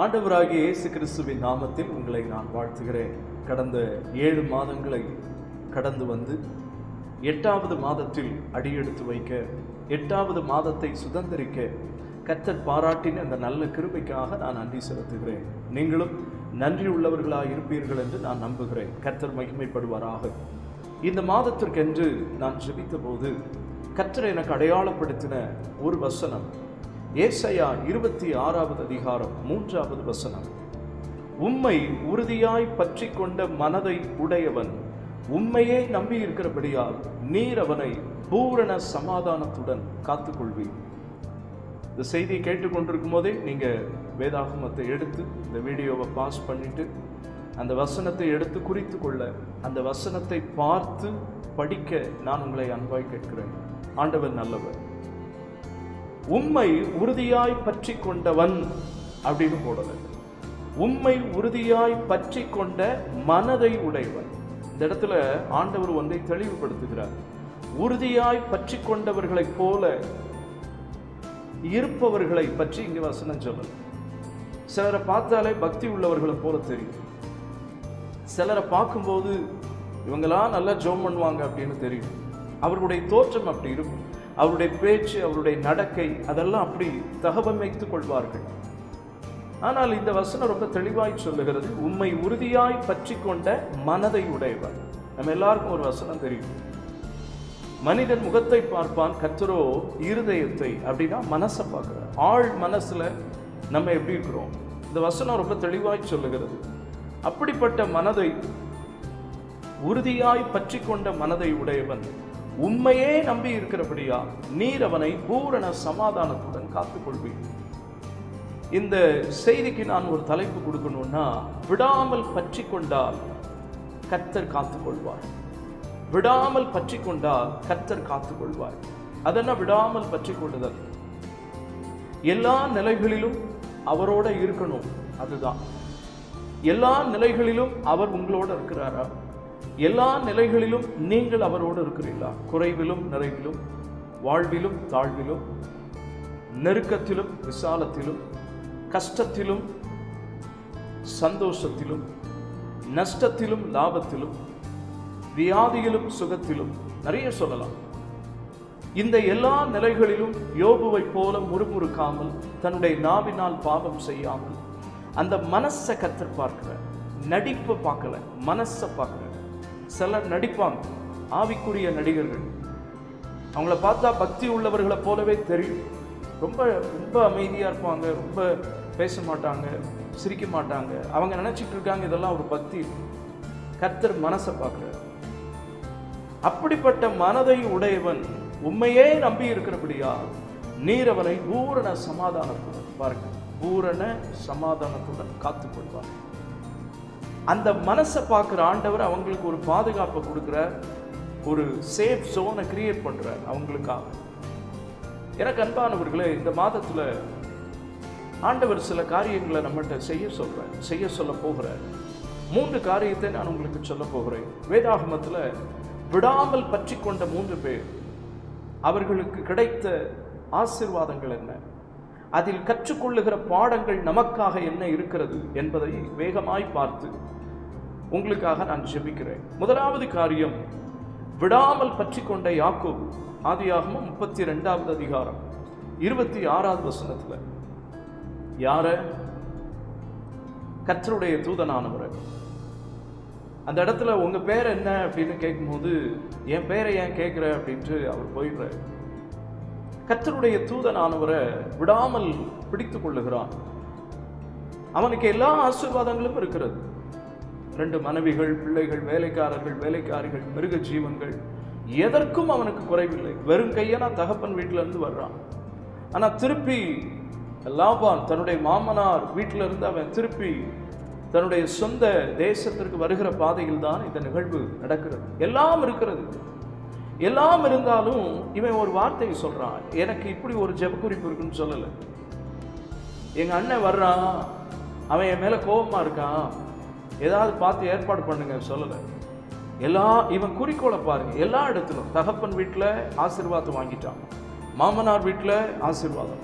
ஆண்டவராகிய இயேசு கிறிஸ்துவின் நாமத்தில் உங்களை நான் வாழ்த்துகிறேன். கடந்த ஏழு மாதங்களை கடந்து வந்து எட்டாவது மாதத்தில் அடியெடுத்து வைக்க எட்டாவது மாதத்தை சுதந்திரிக்க கத்தர் பாராட்டின அந்த நல்ல கிருபைக்காக நான் நன்றி செலுத்துகிறேன். நீங்களும் நன்றி உள்ளவர்களாக இருப்பீர்கள் என்று நான் நம்புகிறேன். கத்தர் மகிமைப்படுவாராக. இந்த மாதத்திற்கென்று நான் ஜெபித்த போது எனக்கு அடையாளப்படுத்தின ஒரு வசனம். ஏசையா இருபத்தி ஆறாவது அதிகாரம் மூன்றாவது வசனம். உம்மை உறுதியாய் பற்றி கொண்ட மனதை உடையவன் உண்மையே நம்பி இருக்கிறபடியால் நீர் அவனை பூரண சமாதானத்துடன் காத்துக்கொள்வீர். இந்த செய்தியை கேட்டுக்கொண்டிருக்கும் போதே நீங்கள் வேதாகமத்தை எடுத்து இந்த வீடியோவை பாஸ் பண்ணிவிட்டு அந்த வசனத்தை எடுத்து குறித்து கொள்ள அந்த வசனத்தை பார்த்து படிக்க நான் உங்களை அன்பாய் கேட்கிறேன். ஆண்டவர் நல்லவர். உம்மை உறுதியாய் பற்றி கொண்டவன் அப்படின்னு போடல உம்மை உறுதியாய் பற்றி கொண்ட மனதை உடையவன். இந்த இடத்துல ஆண்டவர் ஒன்றை தெளிவுபடுத்துகிறார். உறுதியாய் பற்றி கொண்டவர்களைப் போல இருப்பவர்களை பற்றி இங்க வசனம் சொல்லணும் சிலரை பார்த்தாலே பக்தி உள்ளவர்களை போல தெரியும் சிலரை பார்க்கும்போது இவங்களாம் நல்லா ஜோம் பண்ணுவாங்க அப்படின்னு தெரியும் அவர்களுடைய தோற்றம் அப்படி இருக்கும். அவருடைய பேச்சு அவருடைய நடக்கை அதெல்லாம் அப்படி தகவமைத்துக் கொள்வார்கள். ஆனால் இந்த வசனம் ரொம்ப தெளிவாய் சொல்லுகிறது உண்மை உறுதியாய் பற்றி கொண்ட மனதை உடையவர். நம்ம எல்லாருக்கும் ஒரு வசனம் தெரியும். மனிதன் முகத்தை பார்ப்பான் கத்தரோ இருதயத்தை. அப்படின்னா மனசை பார்க்கிறார். ஆள் மனசுல நம்ம எப்படி இருக்கிறோம்? இந்த வசனம் ரொம்ப தெளிவாய் சொல்லுகிறது. அப்படிப்பட்ட மனதை உறுதியாய் பற்றி கொண்ட மனதை உடையவன் உண்மையே நம்பி இருக்கிறபடியா நீர் அவனை பூரண சமாதானத்துடன் காத்துக்கொள்வீர் இந்த செய்திக்கு நான் ஒரு தலைப்பு கொடுக்கணும்னா விடாமல் பற்றி கொண்டால் கத்தர் காத்துக்கொள்வார். விடாமல் பற்றி கொண்டால் கத்தர் காத்துக்கொள்வார். அதென்ன விடாமல் பற்றி கொள்ளுதல்? எல்லா நிலைகளிலும் அவரோட இருக்கணும். அதுதான். எல்லா நிலைகளிலும் அவர் உங்களோட இருக்கிறாரா? எல்லா நிலைகளிலும் நீங்கள் அவரோடு இருக்கிறீர்களா? குறைவிலும் நிறைவிலும் வாழ்விலும் தாழ்விலும் நெருக்கத்திலும் விசாலத்திலும் கஷ்டத்திலும் சந்தோஷத்திலும் நஷ்டத்திலும் லாபத்திலும் வியாதியிலும் சுகத்திலும் நிறைய சொல்லலாம். இந்த எல்லா நிலைகளிலும் யோபுவைப் போல முறுமுறுக்காமல் தன்னுடைய நாவினால் பாவம் செய்யாமல் அந்த மனசை கத்தர் பார்க்கிற நடிப்பை பார்க்கல மனசை பார்க்கல சிலர் நடிப்பாங்க ஆவிக்குரிய நடிகர்கள். அவங்கள பார்த்தா பக்தி உள்ளவர்களை போலவே தெரியும். ரொம்ப ரொம்ப அமைதியாக இருப்பாங்க ரொம்ப பேச மாட்டாங்க சிரிக்க மாட்டாங்க. அவங்க நினச்சிட்டு இருக்காங்க இதெல்லாம் ஒரு பக்தி. கர்த்தர் மனசை பார்க்குறார். அப்படிப்பட்ட மனதை உடையவன் உண்மையே நம்பி இருக்கிறபடியா நீர் அவனை பூரண சமாதானத்துடன் பாருங்கள் பூரண சமாதானத்துடன் காத்துக்கொள்வார். அந்த மனசை பார்க்குற ஆண்டவர் அவங்களுக்கு ஒரு பாதுகாப்பை கொடுக்குறார் ஒரு சேஃப் ஜோனை கிரியேட் பண்றார் அவங்களுக்காக. எனக்கு அன்பானவர்களே இந்த மாதத்தில் ஆண்டவர் சில காரியங்களை நம்மகிட்ட செய்ய சொல்றார் செய்ய சொல்ல போகிறார். மூன்று காரியத்தை நான் உங்களுக்கு சொல்ல போகிறேன். வேதாகமத்தில் விடாமல் பற்றி கொண்ட மூன்று பேர் அவர்களுக்கு கிடைத்த ஆசிர்வாதங்கள் என்ன? அதில் கற்றுக்கொள்ளுகிற பாடங்கள் நமக்காக என்ன இருக்கிறது என்பதை வேகமாய் பார்த்து உங்களுக்காக நான் ஜெபிக்கிறேன். முதலாவது காரியம் விடாமல் பற்றி கொண்ட யாக்கோபு ஆதியாகமும் முப்பத்தி ரெண்டாவது அதிகாரம் இருபத்தி ஆறாவது வசனத்தில் யார? கற்றருடைய தூதனானவரை. அந்த இடத்துல உங்கள் பேர் என்ன அப்படின்னு கேட்கும்போது என் பேரை ஏன் கேட்குற? அப்படின்ட்டு அவர் போயிடுறார். கர்த்தருடைய தூதனானவரை விடாமல் பிடித்து கொள்ளுகிறான். அவனுக்கு எல்லா ஆசீர்வாதங்களும் இருக்கிறது. ரெண்டு மனைவிகள் பிள்ளைகள் வேலைக்காரர்கள் வேலைக்காரிகள் மிருக ஜீவன்கள் எதற்கும் அவனுக்கு குறைவில்லை. வெறும் கையனா தகப்பன் வீட்டில இருந்து வர்றான். ஆனால் திருப்பி லாபான் தன்னுடைய மாமனார் வீட்டிலிருந்து அவன் திருப்பி தன்னுடைய சொந்த தேசத்திற்கு வருகிற பாதையில் தான் இந்த நிகழ்வு நடக்கிறது. எல்லாம் இருக்கிறது. எல்லாம் இருந்தாலும் இவன் ஒரு வார்த்தையை சொல்கிறான் எனக்கு இப்படி ஒரு ஜெபக்குறிப்பு இருக்குன்னு சொல்லலை. எங்கள் அண்ணன் வர்றான். அவன் என் மேலே கோபமாக இருக்கான். ஏதாவது பார்த்து ஏற்பாடு பண்ணுங்க சொல்லலை. எல்லா இவன் குறிக்கோளை பாருங்க. எல்லா இடத்துலும் தகப்பன் வீட்டில் ஆசீர்வாதம் வாங்கிட்டான். மாமனார் வீட்டில் ஆசீர்வாதம்.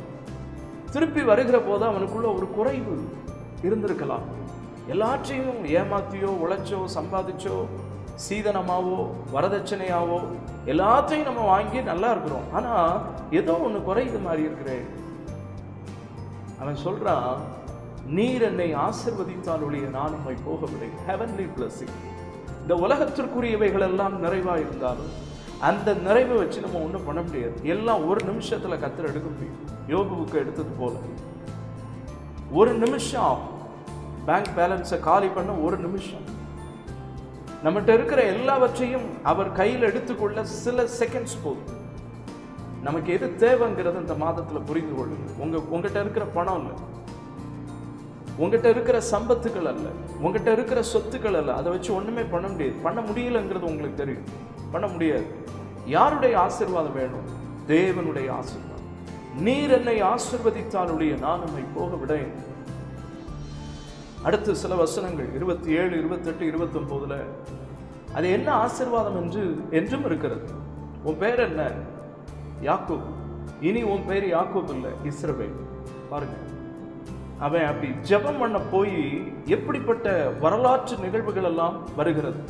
திருப்பி வருகிற போது அவனுக்குள்ள ஒரு குறைவு இருந்திருக்கலாம். எல்லாற்றையும் ஏமாத்தியோ உழைச்சோ சம்பாதிச்சோ சீதனமாவோ வரதட்சணையாவோ எல்லாத்தையும் நம்ம வாங்கி நல்லா இருக்கிறோம். ஆனா ஏதோ ஒன்று குறையுது மாதிரி இருக்கிறேன் அவன் சொல்கிறான் நீர் என்னை ஆசிர்வதித்தால் ஒழிய நான் உண்மை போகவில்லை. ஹெவன்லி பிளஸிங் இந்த உலகத்திற்குரியவைகள் எல்லாம் நிறைவா இருந்தாலும் அந்த நிறைவை வச்சு நம்ம ஒண்ணும் பண்ண முடியாது. எல்லாம் ஒரு நிமிஷத்தில் கத்திர எடுக்க முடியும் யோகுவுக்கு எடுத்தது போல. ஒரு நிமிஷம் பேங்க் பேலன்ஸை காலி பண்ண ஒரு நிமிஷம். நம்மகிட்ட இருக்கிற எல்லாவற்றையும் அவர் கையில் எடுத்துக்கொள்ள சில செகண்ட்ஸ் போதும். நமக்கு எது தேவைங்கிறத இந்த மாதத்துல புரிந்து கொள்ளுங்க உங்க உங்ககிட்ட இருக்கிற பணம் இல்லை. உங்ககிட்ட இருக்கிற சம்பத்துக்கள் அல்ல. உங்ககிட்ட இருக்கிற சொத்துக்கள் அல்ல. அதை வச்சு ஒண்ணுமே பண்ண முடியாது. பண்ண முடியலங்கிறது உங்களுக்கு தெரியும். பண்ண முடியாது. யாருடைய ஆசீர்வாதம் வேணும்? தேவனுடைய ஆசீர்வாதம். நீர் என்னை ஆசிர்வதித்தாலுடைய நான் உம்மை போக விடேன் அடுத்து சில வசனங்கள் இருபத்தி ஏழு இருபத்தெட்டு இருபத்தொம்போதில் அது என்ன ஆசீர்வாதம் என்று என்றும் இருக்கிறது. உன் பேர் என்ன? யாக்கோப். இனி உன் பேர் யாக்கோப் இல்லை இஸ்ரவேல். பாருங்க. அவன் அப்படி ஜெபம் பண்ண போய் எப்படிப்பட்ட வரலாற்று நிகழ்வுகள் எல்லாம் வருகிறது.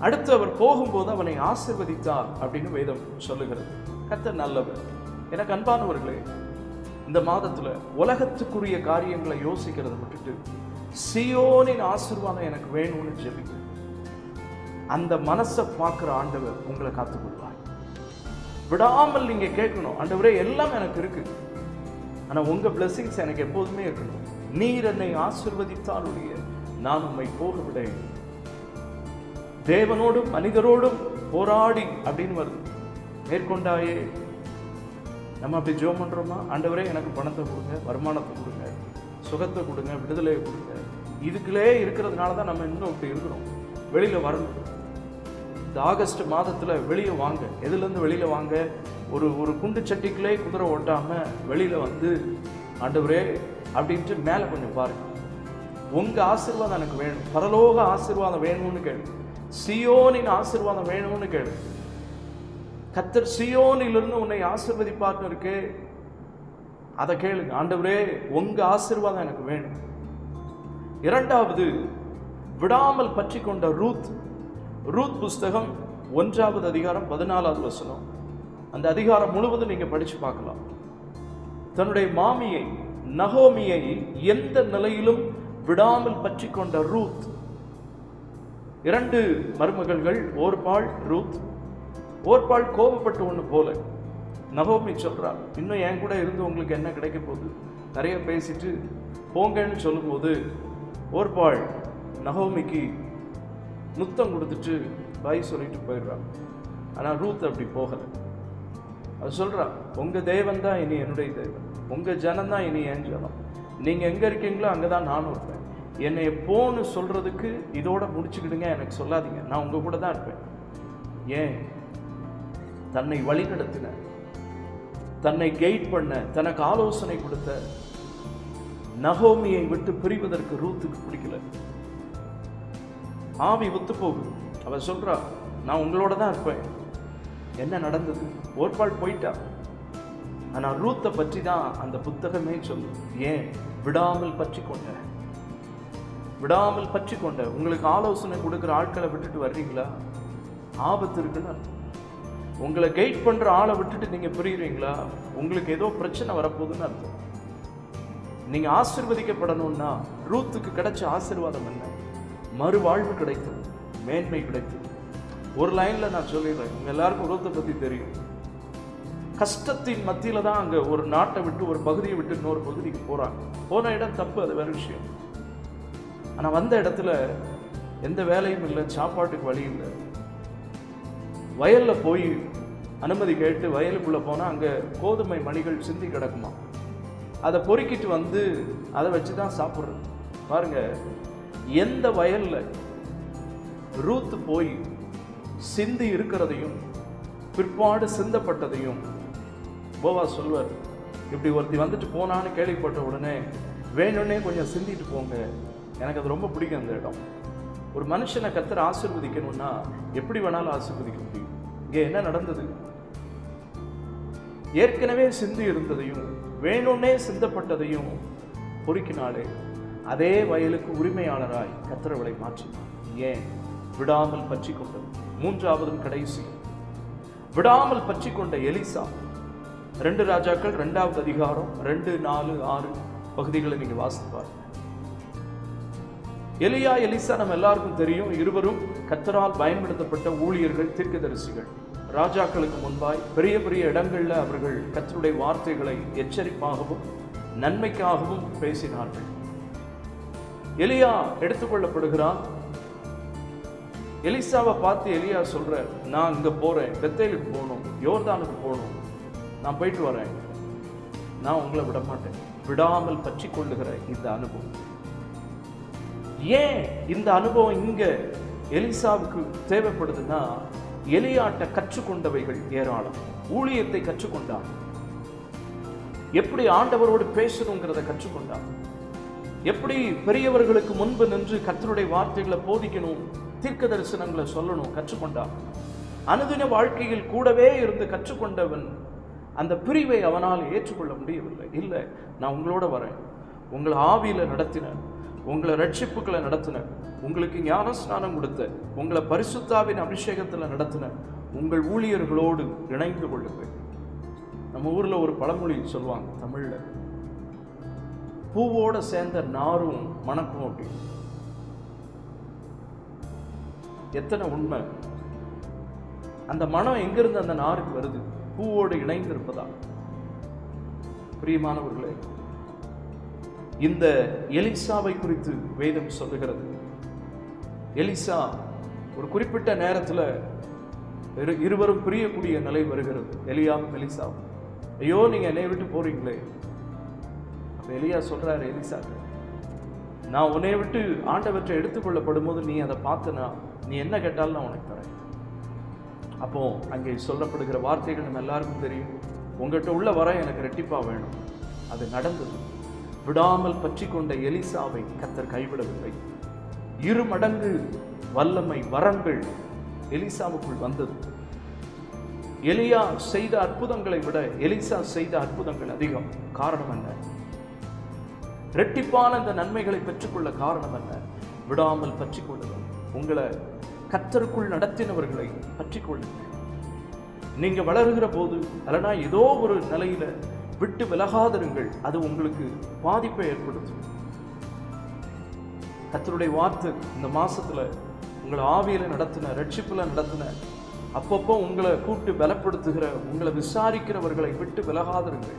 அடுத்து அவர் போகும்போது அவனை ஆசிர்வதித்தார் அப்படின்னு வேதம் சொல்லுகிறது. கத்த நல்லவர். எனக்கு அன்பானவர்களே இந்த மாதத்தில் உலகத்துக்குரிய காரியங்களை யோசிக்கிறத விட்டுட்டு சியோனின் ஆசிர்வாதம் எனக்கு வேணும்னு ஜெபிக்க அந்த மனசை பார்க்குற ஆண்டவர் உங்களை காத்துக் கொள்வார். விடாமல் நீங்கள் கேட்கணும் ஆண்டவரே எல்லாம் எனக்கு இருக்கு. ஆனால் உங்கள் blessings எனக்கு எப்போதுமே இருக்கணும். நீர் என்னை ஆசிர்வதித்தாலுடைய நான் உண்மை போக விடேன் தேவனோடும் மனிதரோடும் போராடி அப்படின்னு வருது. மேற்கொண்டாயே நம்ம அப்படி ஜோம் பண்ணுறோமா ஆண்டவரே எனக்கு பணத்தை கொடுங்க வருமானத்தை கொடுங்க சுகத்தை கொடுங்க விடுதலையை கொடுங்க. இதுக்குள்ளே இருக்கிறதுனால தான் நம்ம இன்னும் இப்படி இருக்கிறோம். வெளியில் வரணும். இந்த ஆகஸ்ட் மாதத்தில் வெளியே வாங்க. எதுலேருந்து வெளியில் வாங்க? ஒரு ஒரு குண்டு சட்டிக்குள்ளே குதிரை ஓட்டாமல் வெளியில் வந்து ஆண்டவரே அப்படின்ட்டு மேலே கொஞ்சம் பாருங்க. உங்கள் ஆசீர்வாதம் எனக்கு வேணும். பரலோக ஆசீர்வாதம் வேணும்னு கேளு. சியோனின் ஆசீர்வாதம் வேணும்னு கேளு. கத்தர் சியோனிலிருந்து உன்னை ஆசீர்வதிப்பார்னு இருக்கு அதை கேளுங்க. ஆண்டவரே உங்க ஆசீர்வாதம் எனக்கு வேணும். இரண்டாவது விடாமல் பற்றி கொண்ட ரூத். ரூத் புஸ்தகம் ஒன்றாவது அதிகாரம் பதினாலாவது வசனம். அந்த அதிகாரம் முழுவதும் நீங்க படிச்சு பார்க்கலாம். தன்னுடைய மாமியை நகோமியை எந்த நிலையிலும் விடாமல் பற்றி கொண்ட ரூத். இரண்டு மருமகள்கள் ஓர்பாள் ரூத். ஓர்பால் கோபப்பட்டு ஒன்று போல. நகோமி சொல்கிறாள் இன்னும் என் கூட இருந்து உங்களுக்கு என்ன கிடைக்க போகுது? நிறைய பேசிட்டு போங்கன்னு சொல்லும்போது ஓர்பால் நகோமிக்கு முத்தம் கொடுத்துட்டு பாய் சொல்லிட்டு போயிடுறான். ஆனால் ரூத் அப்படி போகலை. அது சொல்கிறான் உங்கள் தெய்வம் தான் இனி என்னுடைய தெய்வம் உங்கள் ஜனம் தான் இனி என் ஜனம். நீங்கள் எங்கே இருக்கீங்களோ அங்கதான் நானும் இருப்பேன். என்னை போன்னு சொல்கிறதுக்கு இதோட முடிச்சுக்கிடுங்க எனக்கு சொல்லாதீங்க. நான் உங்கள் கூட தான் இருப்பேன். ஏன்? தன்னை வழிநடத்தின தன்னை கைட் பண்ண தனக்கு ஆலோசனை கொடுத்த நகோமியை விட்டு பிரிவதற்கு ரூத்துக்கு பிடிக்கல. ஆவி ஒத்து போகுது. அவ சொல்றா நான் உங்களோட தான் இருப்பேன். என்ன நடந்தது? ஓர்பாள் போயிட்டா. ஆனால் ரூத்தை பற்றி தான் அந்த புத்தகமே சொல்லும் ஏன்? விடாமல் பற்றி கொண்ட. விடாமல் பற்றி கொண்ட. உங்களுக்கு ஆலோசனை கொடுக்குற ஆட்களை விட்டுட்டு வர்றீங்களா? ஆபத்து இருக்குன்னு அர்த்தம். உங்களை கைட் பண்ணுற ஆளை விட்டுட்டு நீங்கள் புரியுறீங்களா? உங்களுக்கு ஏதோ பிரச்சனை வரப்போகுதுன்னு அர்த்தம். நீங்கள் ஆசிர்வதிக்கப்படணும்னா ரூத்துக்கு கிடைச்ச ஆசீர்வாதம் என்ன? மறுவாழ்வு கிடைத்தது மேன்மை கிடைத்தது ஒரு லைனில் நான் சொல்லிடுறேன். உங்க எல்லாருக்கும் ரூத்தை பற்றி தெரியும். கஷ்டத்தின் மத்தியில் தான் அங்கே ஒரு நாட்டை விட்டு ஒரு பகுதியை விட்டு இன்னொரு பகுதிக்கு போகிறாங்க போன இடம் தப்பு அது வேற விஷயம். ஆனால் வந்த இடத்துல எந்த வேலையும் இல்லை சாப்பாட்டுக்கு வழி இல்லை. வயலில் போய் அனுமதி கேட்டு வயலுக்குள்ளே போனால் அங்கே கோதுமை மணிகள் சிந்தி கிடக்குமா? அதை பொறுக்கிட்டு வந்து அதை வச்சு தான் சாப்பிட்றது. பாருங்க எந்த வயலில் ரூத்து போய் சிந்தி இருக்கிறதையும் பிற்பாடு சிந்தப்பட்டதையும் போவா சொல்வர். இப்படி ஒருத்தி வந்துட்டு போனான்னு கேள்விப்பட்ட உடனே வேணும்னே கொஞ்சம் சிந்திட்டு போங்க. எனக்கு அது ரொம்ப பிடிக்கும் அந்த இடம். ஒரு மனுஷனை கத்தர் ஆசீர்வதிக்கணும்னா எப்படி வேணாலும் ஆசீர்வதிக்க முடியும்? இங்கே என்ன நடந்தது? ஏற்கனவே சிந்தி இருந்ததையும் வேணும்னே சிந்தப்பட்டதையும் பொறுக்கினாலே அதே வயலுக்கு உரிமையாளராய் கத்திரவளை மாற்றினார். ஏன்? விடாமல் பற்றி கொண்டது மூன்றாவதும் கடைசி. விடாமல் பற்றி கொண்ட எலிசா ரெண்டு ராஜாக்கள் ரெண்டாவது அதிகாரம் ரெண்டு நாலு ஆறு பகுதிகளை நீங்க வாசிப்பார் எலியா எலிசா நம்ம எல்லாருக்கும் தெரியும். இருவரும் கத்தரால் பயன்படுத்தப்பட்ட ஊழியர்கள் தீர்க்கதரிசிகள். ராஜாக்களுக்கு முன்பாய் பெரிய பெரிய இடங்கள்ல அவர்கள் கத்தருடைய வார்த்தைகளை எச்சரிப்பாகவும் நன்மைக்காகவும் பேசினார்கள். எலியா எடுத்துக்கொள்ளப்படுகிறான். எலிசாவை பார்த்து எலியா சொல்ற நான் இங்க போறேன். பெத்தேலுக்கு போகணும் யோர்தானுக்கு போகணும். நான் போயிட்டு வரேன். நான் உங்களை விட மாட்டேன் விடாமல் பற்றி கொள்ளுகிற இந்த அனுபவம். ஏன் இந்த அனுபவம் இங்க எலிசாவுக்கு தேவைப்படுதுன்னா எலியாட்ட கற்றுக்கொண்டவைகள் ஏராளம். ஊழியத்தை கற்றுக்கொண்டான். எப்படி ஆண்டவரோடு பேசணுங்கிறத கற்றுக்கொண்டான். எப்படி பெரியவர்களுக்கு முன்பு நின்று கத்தருடைய வார்த்தைகளை போதிக்கணும் தீர்க்க தரிசனங்களை சொல்லணும் கற்றுக்கொண்டான். அனுதின வாழ்க்கையில் கூடவே இருந்து கற்றுக்கொண்டவன் அந்த பிரிவை அவனால் ஏற்றுக்கொள்ள முடியவில்லை. இல்லை நான் உங்களோட வரேன். உங்களை ஆவியில நடத்தினேன். உங்களை ரட்சிப்புகளை நடத்தின உங்களுக்கு ஞானஸ்நானம் கொடுத்த உங்களை பரிசுத்தாவின் அபிஷேகத்தில் நடத்தின உங்கள் ஊழியர்களோடு இணைந்து கொள்ளுங்கள். நம்ம ஊரில் ஒரு பழமொழி சொல்லுவாங்க தமிழில். பூவோட சேர்ந்த நாரும் மணக்கும் அப்படின்னு. எத்தனை உண்மை. அந்த மனம் எங்கிருந்து அந்த நாருக்கு வருது? பூவோடு இணைந்து இருப்பதா பிரியமானவர்களே இந்த எலிசாவை குறித்து வேதம் சொல்லுகிறது. எலிசா ஒரு குறிப்பிட்ட நேரத்தில் இரு- இருவரும் பிரியக்கூடிய நிலை வருகிறது. எலியாவும் எலிசாவும். ஐயோ நீங்கள் என்னை விட்டு போறீங்களே. அப்போ எலியா சொல்கிறார் எலிசா நான் உன்னை விட்டு ஆண்டவற்றை எடுத்துக்கொள்ளப்படும் போது நீ அதை பார்த்தனா நீ என்ன கேட்டாலும் நான் உனக்கு தரேன். அப்போ அங்கே சொல்லப்படுகிற வார்த்தைகள் நம்ம எல்லாருக்கும் தெரியும். உங்கள்கிட்ட உள்ள வர எனக்கு ரெட்டிப்பாக வேணும். அது நடந்தது. விடாமல் பற்றி கொண்ட எலிசாவை கத்தர் கைவிடவில்லை. இரு மடங்கு வல்லமை வரங்கள் எலிசாவுக்குள் வந்தது. எலியா செய்த அற்புதங்களை விட எலிசா செய்த அற்புதங்கள் அதிகம். காரணம் என்ன? ரெட்டிப்பான இந்த நன்மைகளை பெற்றுக்கொள்ள காரணம் என்ன? விடாமல் பற்றி கொள்ளுங்கள் உங்களை கத்தருக்குள் நடத்தினவர்களை பற்றி கொள்ளுங்கள் நீங்க வளருகிற போது அல்லனா ஏதோ ஒரு நிலையில விட்டு விலகாதிருங்கள். அது உங்களுக்கு பாதிப்பை ஏற்படுத்தும். கத்தருடைய வார்த்தை இந்த மாசத்துல உங்களை ஆவியில நடத்தின ரட்சிப்புல நடத்தின அப்பப்போ உங்களை கூப்பிட்டு பலப்படுத்துகிற உங்களை விசாரிக்கிறவர்களை விட்டு விலகாதிருங்கள்.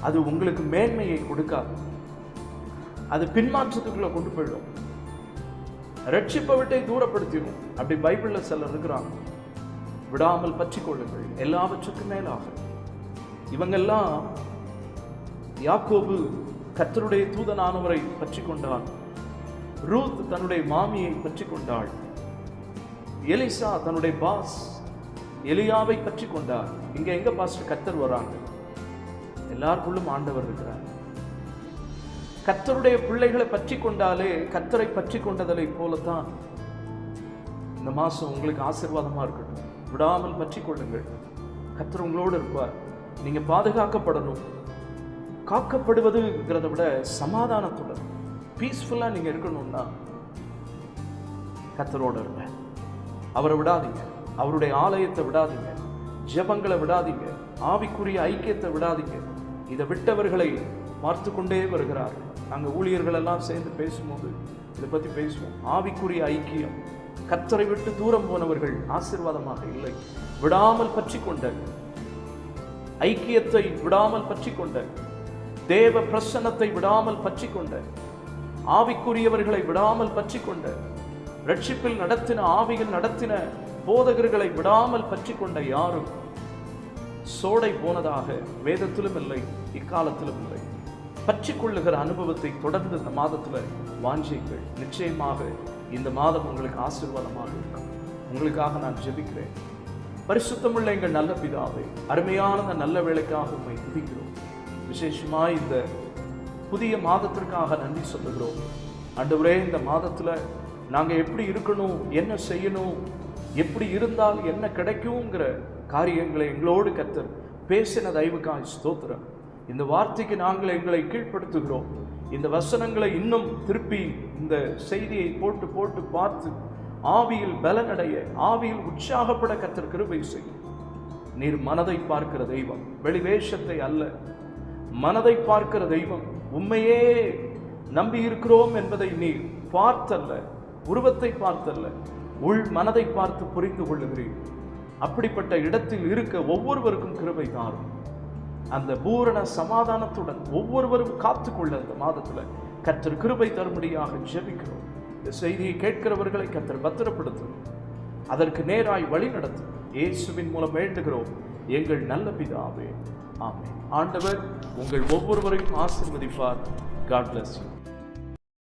அது உங்களுக்கு மேன்மையை கொடுக்காது. அது பின்மாற்றத்துக்குள்ள கொண்டு போயிடும். ரட்சிப்பை விட்டே தூரப்படுத்திடும். அப்படி பைபிளில் சிலர் இருக்கிறாங்க. விடாமல் பற்றி கொள்ளுங்கள். எல்லாவற்றுக்கும் மேலாக. இவங்கெல்லாம் யாக்கோபு கத்தருடைய தூதனானவரை பற்றி கொண்டான் ரூத் தன்னுடைய மாமியை பற்றி கொண்டாள் எலிசா தன்னுடைய பாஸ் எலியாவை பற்றி கொண்டார் இங்க எங்க பாஸ்டர் கத்தர் வராங்க? எல்லாருக்குள்ளும் ஆண்டவர் இருக்கிறார். கத்தருடைய பிள்ளைகளை பற்றி கொண்டாலே கத்தரை பற்றி கொண்டதை போலத்தான் இந்த மாசம் உங்களுக்கு ஆசீர்வாதமா இருக்கட்டும். விடாமல் பற்றி கொள்ளுங்கள் கத்தர் உங்களோடு இருப்பார். நீங்க பாதுகாக்கப்படணும். காக்கப்படுவதுங்கிறத விட சமாதானத்துடன் பீஸ்ஃபுல்லா நீங்க இருக்கணும்னா கர்த்தரோட இருங்க அவரை விடாதீங்க. அவருடைய ஆலயத்தை விடாதீங்க. ஜெபங்களை விடாதீங்க. ஆவிக்குரிய ஐக்கியத்தை விடாதீங்க. இதை விட்டவர்களை பார்த்து கொண்டே வருகிறார். நாங்கள் ஊழியர்கள் எல்லாம் சேர்ந்து பேசும்போது இதை பற்றி பேசுவோம். ஆவிக்குரிய ஐக்கியம். கத்தரை விட்டு தூரம் போனவர்கள் ஆசீர்வாதமாக இல்லை. விடாமல் பற்றி கொண்ட ஐக்கியத்தை விடாமல் பற்றி கொண்ட தேவ பிரசன்னத்தை விடாமல் பற்றி கொண்ட ஆவிக்குரியவர்களை விடாமல் பற்றி கொண்ட ரட்சிப்பில் நடத்தின ஆவியில் நடத்தின போதகர்களை விடாமல் பற்றி கொண்ட யாரும் சோடை போனதாக வேதத்திலும் இல்லை இக்காலத்திலும் இல்லை. பற்றி கொள்ளுகிற அனுபவத்தை தொடர்ந்து இந்த மாதத்துல வாஞ்சியுங்கள். நிச்சயமாக இந்த மாதம் உங்களுக்கு ஆசீர்வாதமாக இருக்கும். உங்களுக்காக நான் ஜெபிக்கிறேன். பரிசுத்தமுள்ள எங்கள் நல்ல பிதாவை அருமையான நல்ல வேலைக்காக உண்மை துதிக்கிறோம். விசேஷமாக இந்த புதிய மாதத்திற்காக நன்றி சொல்லுகிறோம். அன்றுவரே இந்த மாதத்தில் நாங்கள் எப்படி இருக்கணும் என்ன செய்யணும் எப்படி இருந்தால் என்ன கிடைக்குங்கிற காரியங்களை எங்களோடு கத்தர் பேசின தயவுக்காக ஸ்தோத்திரம். இந்த வார்த்தைக்கு நாங்கள் எங்களை கீழ்ப்படுத்துகிறோம். இந்த வசனங்களை இன்னும் திருப்பி இந்த செய்தியை போட்டு போட்டு பார்த்து ஆவியில் பலனடைய ஆவியில் உற்சாகப்பட கத்தர் கிருபை செய்யும். நீர் மனதை பார்க்கிற தெய்வம் வெளிவேஷத்தை அல்ல. மனதை பார்க்கிற தெய்வம் உண்மையே நம்பி இருக்கிறோம் என்பதை நீர் பார்த்தல்ல உருவத்தை பார்த்தல்ல. உள் மனதை பார்த்து புரிந்து கொள்ளுகிறீர். அப்படிப்பட்ட இடத்தில் இருக்க ஒவ்வொருவருக்கும் கிருபை தாரும். அந்த பூரண சமாதானத்துடன் ஒவ்வொருவரும் காத்துக்கொள்ள அந்த மாதத்தில் கர்த்தர் கிருபை தரும்படியாக ஜெபிக்கிறோம். இந்த செய்தியை கேட்கிறவர்களை கத்தர் பத்திரப்படுத்தும். அதற்கு நேராய் வழி நடத்தும். இயேசுவின் மூலம் வேண்டுகிறோம் எங்கள் நல்ல பிதாவே. ஆமே ஆண்டவர் உங்கள் ஒவ்வொருவரையும் ஆசிர்வதிப்பார். God bless you